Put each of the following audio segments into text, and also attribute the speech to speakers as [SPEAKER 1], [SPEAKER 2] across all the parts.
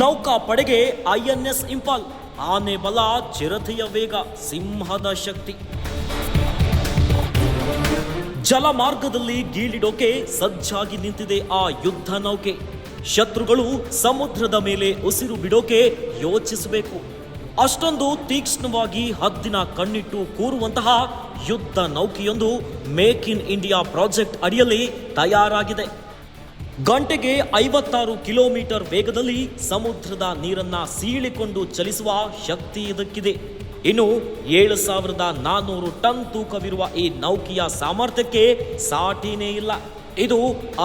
[SPEAKER 1] ನೌಕಾಪಡೆಗೆ INS Imphal ಆನೆ ಬಲ, ಚಿರತೆಯ ವೇಗ, ಸಿಂಹದ ಶಕ್ತಿ. ಜಲಮಾರ್ಗದಲ್ಲಿ ಗೀಳಿಡೋಕೆ ಸಜ್ಜಾಗಿ ನಿಂತಿದೆ ಆ ಯುದ್ಧ ನೌಕೆ. ಶತ್ರುಗಳು ಸಮುದ್ರದ ಮೇಲೆ ಉಸಿರು ಬಿಡೋಕೆ ಯೋಚಿಸಬೇಕು. ಅಷ್ಟೊಂದು ತೀಕ್ಷ್ಣವಾಗಿ ಹದ್ದಿನ ಕಣ್ಣಿಟ್ಟು ಕೂರುವಂತಹ ಯುದ್ಧ ನೌಕೆಯೊಂದು ಮೇಕ್ ಇನ್ ಇಂಡಿಯಾ ಪ್ರಾಜೆಕ್ಟ್ ಅಡಿಯಲ್ಲಿ ತಯಾರಾಗಿದೆ. ಗಂಟೆಗೆ ಐವತ್ತಾರು ಕಿಲೋಮೀಟರ್ ವೇಗದಲ್ಲಿ ಸಮುದ್ರದ ನೀರನ್ನ ಸೀಳಿಕೊಂಡು ಚಲಿಸುವ ಶಕ್ತಿ ಇದಕ್ಕಿದೆ. ಇನ್ನು ಏಳು ಸಾವಿರದ ನಾನ್ನೂರು ಟನ್ ತೂಕವಿರುವ ಈ ನೌಕೆಯ ಸಾಮರ್ಥ್ಯಕ್ಕೆ ಸಾಟಿನೇ ಇಲ್ಲ. ಇದು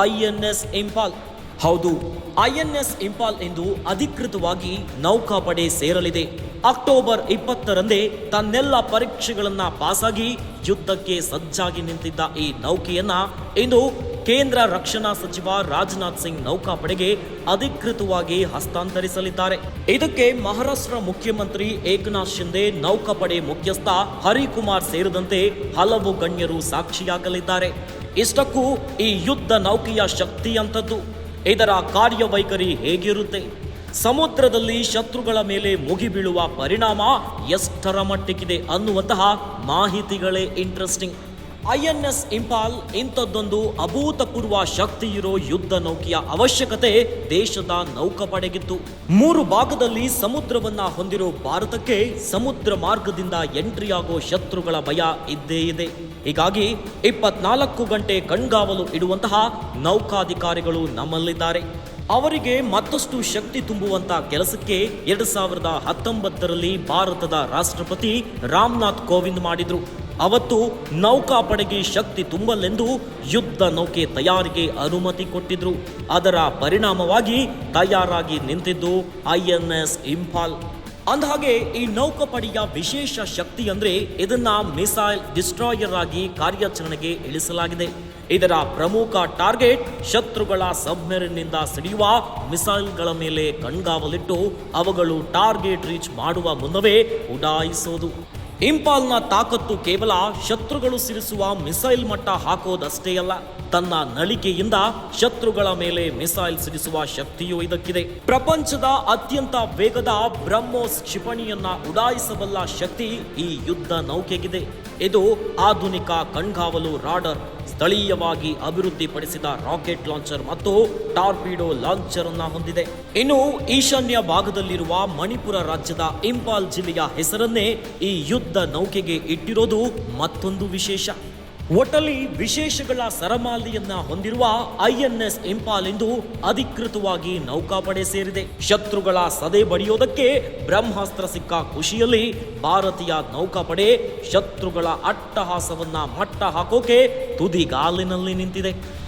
[SPEAKER 1] ಐ ಎನ್ ಎಸ್ ಇಂಪಾಲ್ ಹೌದು, ಐ ಎನ್ ಎಸ್ ಇಂಪಾಲ್ ಎಂದು ಅಧಿಕೃತವಾಗಿ ನೌಕಾಪಡೆ ಸೇರಲಿದೆ. ಅಕ್ಟೋಬರ್ ಇಪ್ಪತ್ತರಂದೇ ತನ್ನೆಲ್ಲ ಪರೀಕ್ಷೆಗಳನ್ನು ಪಾಸಾಗಿ ಯುದ್ಧಕ್ಕೆ ಸಜ್ಜಾಗಿ ನಿಂತಿದ್ದ ಈ ನೌಕೆಯನ್ನ ಇಂದು ಕೇಂದ್ರ ರಕ್ಷಣಾ ಸಚಿವ ರಾಜನಾಥ್ ಸಿಂಗ್ ನೌಕಾಪಡೆಗೆ ಅಧಿಕೃತವಾಗಿ ಹಸ್ತಾಂತರಿಸಲಿದ್ದಾರೆ. ಇದಕ್ಕೆ ಮಹಾರಾಷ್ಟ್ರ ಮುಖ್ಯಮಂತ್ರಿ ಏಕನಾಥ್ ಶಿಂದೆ ನೌಕಾಪಡೆ ಮುಖ್ಯಸ್ಥ ಹರಿಕುಮಾರ್ ಸೇರಿದಂತೆ ಹಲವು ಗಣ್ಯರು ಸಾಕ್ಷಿಯಾಗಲಿದ್ದಾರೆ. ಇಷ್ಟಕ್ಕೂ ಈ ಯುದ್ಧ ನೌಕೆಯ ಶಕ್ತಿ ಅಂತದ್ದು ಇದರ ಕಾರ್ಯವೈಖರಿ ಹೇಗಿರುತ್ತೆ? ಸಮುದ್ರದಲ್ಲಿ ಶತ್ರುಗಳ ಮೇಲೆ ಮುಗಿಬೀಳುವ ಪರಿಣಾಮ ಎಷ್ಟರ ಮಟ್ಟಿಗಿದೆ ಅನ್ನುವಂತಹ ಮಾಹಿತಿಗಳೇ ಇಂಟ್ರೆಸ್ಟಿಂಗ್ ಐಎನ್ಎಸ್ ಇಂಪಾಲ್ ಇಂಥದ್ದೊಂದು ಅಭೂತಪೂರ್ವ ಶಕ್ತಿ ಇರೋ ಯುದ್ಧ ನೌಕೆಯ ಅವಶ್ಯಕತೆ ದೇಶದ ನೌಕಾಪಡೆಗಿತ್ತು. ಮೂರು ಭಾಗದಲ್ಲಿ ಸಮುದ್ರವನ್ನ ಹೊಂದಿರೋ ಭಾರತಕ್ಕೆ ಸಮುದ್ರ ಮಾರ್ಗದಿಂದ ಎಂಟ್ರಿಯಾಗೋ ಶತ್ರುಗಳ ಭಯ ಇದ್ದೇ ಇದೆ. ಹೀಗಾಗಿ ಇಪ್ಪತ್ನಾಲ್ಕು ಗಂಟೆ ಕಣ್ಗಾವಲು ಇಡುವಂತಹ ನೌಕಾಧಿಕಾರಿಗಳು ನಮ್ಮಲ್ಲಿದ್ದಾರೆ. ಅವರಿಗೆ ಮತ್ತಷ್ಟು ಶಕ್ತಿ ತುಂಬುವಂತ ಕೆಲಸಕ್ಕೆ ಎರಡ್ ಸಾವಿರದ ಹತ್ತೊಂಬತ್ತರಲ್ಲಿ ಭಾರತದ ರಾಷ್ಟ್ರಪತಿ ರಾಮನಾಥ್ ಕೋವಿಂದ್ ಮಾಡಿದ್ರು. ಅವತ್ತು ನೌಕಾಪಡೆಗೆ ಶಕ್ತಿ ತುಂಬಲೆಂದು ಯುದ್ಧ ನೌಕೆ ತಯಾರಿಗೆ ಅನುಮತಿ ಕೊಟ್ಟಿದ್ರು. ಅದರ ಪರಿಣಾಮವಾಗಿ ತಯಾರಾಗಿ ನಿಂತಿದ್ದು ಐಎನ್ಎಸ್ ಇಂಫಾಲ್. ಅಂದಹಾಗೆ, ಈ ನೌಕಾಪಡೆಯ ವಿಶೇಷ ಶಕ್ತಿ ಅಂದ್ರೆ ಇದನ್ನ ಮಿಸೈಲ್ ಡಿಸ್ಟ್ರಾಯರ್ ಆಗಿ ಕಾರ್ಯಾಚರಣೆಗೆ ಇಳಿಸಲಾಗಿದೆ. ಇದರ ಪ್ರಮುಖ ಟಾರ್ಗೆಟ್ ಶತ್ರುಗಳ ಸಬ್ಮೆರಿನ್ನಿಂದ ಸಿಡಿಯುವ ಮಿಸೈಲ್ಗಳ ಮೇಲೆ ಕಣ್ಗಾವಲಿಟ್ಟು ಅವುಗಳು ಟಾರ್ಗೆಟ್ ರೀಚ್ ಮಾಡುವ ಮುನ್ನವೇ ಉಡಾಯಿಸೋದು. ಇಂಪಾಲ್ನ ತಾಕತ್ತು ಕೇವಲ ಶತ್ರುಗಳು ಸಿರಿಸುವ ಮಿಸೈಲ್ ಮಟ್ಟ ಹಾಕೋದಷ್ಟೇ ಅಲ್ಲ, ತನ್ನ ನಳಿಕೆಯಿಂದ ಶತ್ರುಗಳ ಮೇಲೆ ಮಿಸೈಲ್ ಸಿಡಿಸುವ ಶಕ್ತಿಯೂ ಇದಕ್ಕಿದೆ. ಪ್ರಪಂಚದ ಅತ್ಯಂತ ವೇಗದ ಬ್ರಹ್ಮೋಸ್ ಕ್ಷಿಪಣಿಯನ್ನ ಉಡಾಯಿಸಬಲ್ಲ ಶಕ್ತಿ ಈ ಯುದ್ಧ ನೌಕೆಗಿದೆ. ಇದು ಆಧುನಿಕ ಕಣ್ಗಾವಲು ರಾಡರ್ ಸ್ಥಳೀಯವಾಗಿ ಅಭಿವೃದ್ಧಿಪಡಿಸಿದ ರಾಕೆಟ್ ಲಾಂಚರ್ ಮತ್ತು ಟಾರ್ಪಿಡೋ ಲಾಂಚರ್ ಅನ್ನ ಹೊಂದಿದೆ. ಇನ್ನು ಈಶಾನ್ಯ ಭಾಗದಲ್ಲಿರುವ ಮಣಿಪುರ ರಾಜ್ಯದ ಇಂಪಾಲ್ ಜಿಲ್ಲೆಯ ಹೆಸರನ್ನೇ ಈ ಯುದ್ಧ ನೌಕೆಗೆ ಇಟ್ಟಿರೋದು ಮತ್ತೊಂದು ವಿಶೇಷ. ಒಟ್ಟಲ್ಲಿ ವಿಶೇಷಗಳ ಸರಮಾಲೆಯನ್ನ ಹೊಂದಿರುವ ಐಎನ್ಎಸ್ ಇಂಪಾಲ್ ಎಂದು ಅಧಿಕೃತವಾಗಿ ನೌಕಾಪಡೆ ಸೇರಿದೆ. ಶತ್ರುಗಳ ಸದೆ ಬಡಿಯೋದಕ್ಕೆ ಬ್ರಹ್ಮಾಸ್ತ್ರ ಸಿಕ್ಕ ಖುಷಿಯಲ್ಲಿ ಭಾರತೀಯ ನೌಕಾಪಡೆ ಶತ್ರುಗಳ ಅಟ್ಟಹಾಸವನ್ನ ಮಟ್ಟ ಹಾಕೋಕೆ ತುದಿಗಾಲಿನಲ್ಲಿ ನಿಂತಿದೆ.